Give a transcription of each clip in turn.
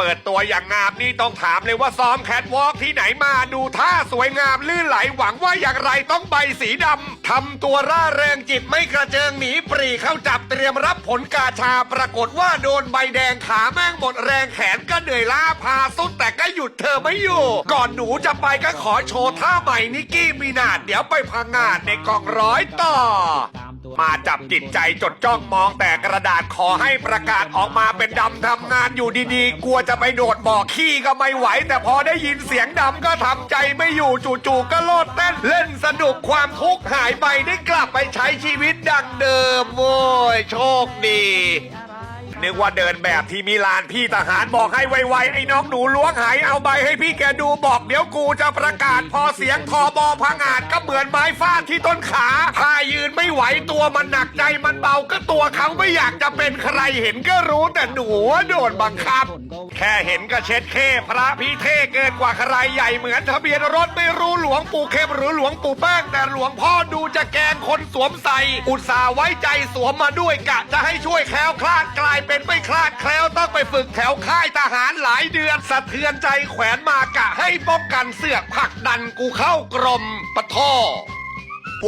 เปิดตัวอย่างงามนี่ต้องถามเลยว่าซ้อมแคทวอล์กที่ไหนมาดูท่าสวยงามลื่นไหลหวังว่าอย่างไรต้องใบสีดำทำตัวร่าเริงจิตไม่กระเจิงหนีปรีเข้าจับเตรียมรับผลกาชาปรากฏว่าโดนใบแดงขาแม่งหมดแรงแขนก็เหนื่อยล้าพาสุดแต่ก็หยุดเธอไม่อยู่ ก่อนหนูจะไปก็ขอโชว์ท่าใหม่นิกกี้มีนาดเดี๋ยวไปพังงานในกองร้อยต่อ มาจับจิตใจจดจ้องมองแต่กระดาษขอให้ประกาศออกมาเป็นดำทำงานอยู่ดีๆ กลัวจะไปโดดบ่อขี้ก็ไม่ไหว แต่พอได้ยินเสียงดำก็ทำใจไม่อยู่จู่ๆก็โลดเต้นเล่นสนุกความทุกข์หายไปได้กลับไปใช้ชีวิตดังเดิมโว้ยโชคดี นึกว่าเดินแบบที่มิลานพี่ทหารบอกให้ไวๆไอ้น้องหนูล้วงหายเอาใบให้พี่แกดูบอกเดี๋ยวกูจะประกาศพอเสียงทอบอพังอาจก็เหมือนไม้ฟาดที่ต้นขาถ้ายืนไม่ไหวตัวมันหนักใจมันเบาก็ตัวเขาไม่อยากจะเป็นใครเห็นก็รู้แต่หนูโดนบังคับ แค่เห็นก็เช็ดเคพระพี่เท่เกินกว่าใครใหญ่เหมือนทะเบียนรถไม่รู้หลวงปู่เข้มหรือหลวงปู่แป้งแต่หลวงพ่อดูจะแกงคนสวมใส่ อุตส่าห์ไว้ใจสวมมาด้วยกะจะให้ช่วยแคล้วคลาดกลายเป็น็นไม่คลาดแคล้วต้องไปฝึกแถวค่ายทหารหลายเดือนสะเทือนใจแขวนมากะให้ป้องกันเสือกผักดันกูเข้ากรมปะท่อ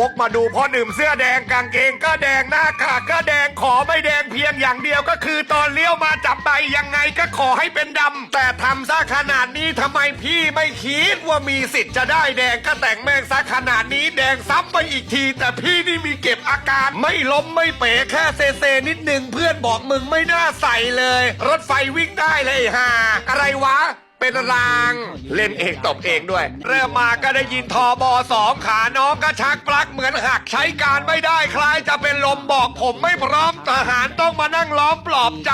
วกมาดูพ่อหนึ่มเสื้อแดงกางเกงก็แดงหน้ากากก็แดงขอไม่แดงเพียงอย่างเดียวก็คือตอนเลี้ยวมาจับใบยังไงก็ขอให้เป็นดำแต่ทำซะขนาดนี้ทำไมพี่ไม่คิดว่ามีสิทธิ์จะได้แดงก็แต่งแม่งซะขนาดนี้แดงซ้ำไปอีกที แต่พี่นี่มีเก็บอาการไม่ล้มไม่เป๋แค่เซเซนิดหนึ่งเพื่อนบอกมึงไม่น่าใส่เลย รถไฟวิ่งได้เลยฮ่าอะไรวะ เป็นราง เล่นเองตบเองด้วย เริ่มมาก็ได้ยินทอบอสองขาน้องก็ชักปลั๊กเหมือนหักใช้การไม่ได้คล้ายจะเป็นลมบอกผมไม่พร้อมทหารต้องมานั่งล้อมปลอบใจ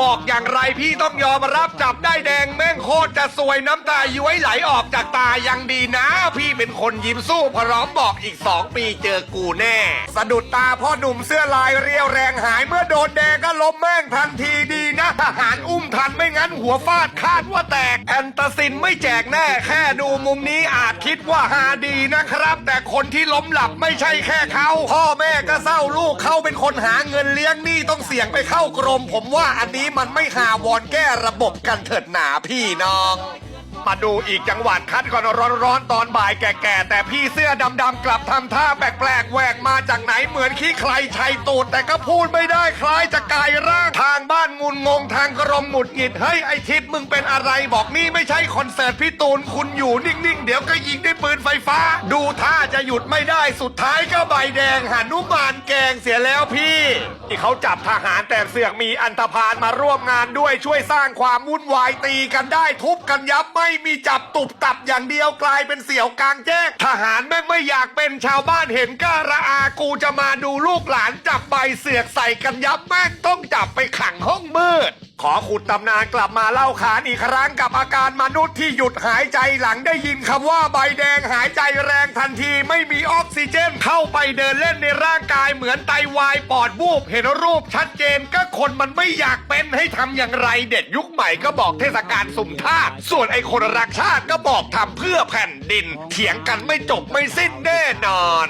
บอกอย่างไรพี่ต้องยอมรับจับได้แดงแม่งโคตรจะสวยน้ำตาย้วยไหลออกจากตายังดีนะ พี่เป็นคนยิ้มสู้พร้อมบอกอีกสองปีเจอกูแน่ สะดุดตาพ่อหนุ่มเสื้อลายเรียวแรงหายเมื่อโดนแดงก็ล้มแม่งทันทีดีนะ ทหารอุ้มทันไม่งั้นหัวฟาดคาดว่าแตกแอนตาซินไม่แจกแน่ แค่ดูมุมนี้อาจคิดว่าฮาดีนะครับ แต่คนที่ล้มหลับไม่ใช่แค่เขา พ่อแม่ก็เศร้าลูกเขาเป็นคนหาเงินเลี้ยงหนี้ต้องเสี่ยงไปเข้ากรม ผมว่าอันนี้มันไม่หาวอนแก้ระบบกันเถิดหนาพี่น้อง มาดูอีกจังหวัดคัดก่อนร้อนๆตอนบ่ายแก่ๆแต่พี่เสื้อดำๆกลับทำท่าแปลกๆแหวกมาจากไหนเหมือนขี้ใครชัยตูดแต่ก็พูดไม่ได้คล้ายจะกลายร่างทางบ้านงุนงงทางกรมหงุดหงิดเฮ้ยไอทิศมึงเป็นอะไรบอกนี่ไม่ใช่คอนเสิร์ตพี่ตูนคุณอยู่นิ่งๆ เดี๋ยวก็ยิงด้วยปืนไฟฟ้า ดูท่าจะหยุดไม่ได้สุดท้ายก็ใบแดง นุมานแกงเสียแล้วพี่ ที่เขาจับทหารแต่เสือกมีอันธพาลมาร่วมงานด้วยช่วยสร้างความวุ่นวายตีกันได้ทุบกันยับไม่มีจับตุบตับอย่างเดียวกลายเป็นเสี่ยวกลางแจ้งทหารแม่งไม่อยากเป็นชาวบ้านเห็นก็ระอากูจะมาดูลูกหลานจับใบเสือกใส่กันยับแม่งต้องจับไปขังห้องมืดขอขุดตำนานกลับมาเล่าขานอีกครั้งกับอาการมนุษย์ที่หยุดหายใจหลังได้ยินคำว่าใบแดงหายใจแรงทันทีไม่มีออกซิเจนเข้าไปเดินเล่นในร่างกายเหมือนไตวายปอดวูบเห็นรูปชัดเจนก็คนมันไม่อยากเป็นให้ทำอย่างไรเด็ดยุคใหม่ก็บอกเทศกาลสุ่มทาสส่วนไอคนรักชาติก็บอกทำเพื่อแผ่นดิน เถียงกันไม่จบไม่สิ้นแน่นอน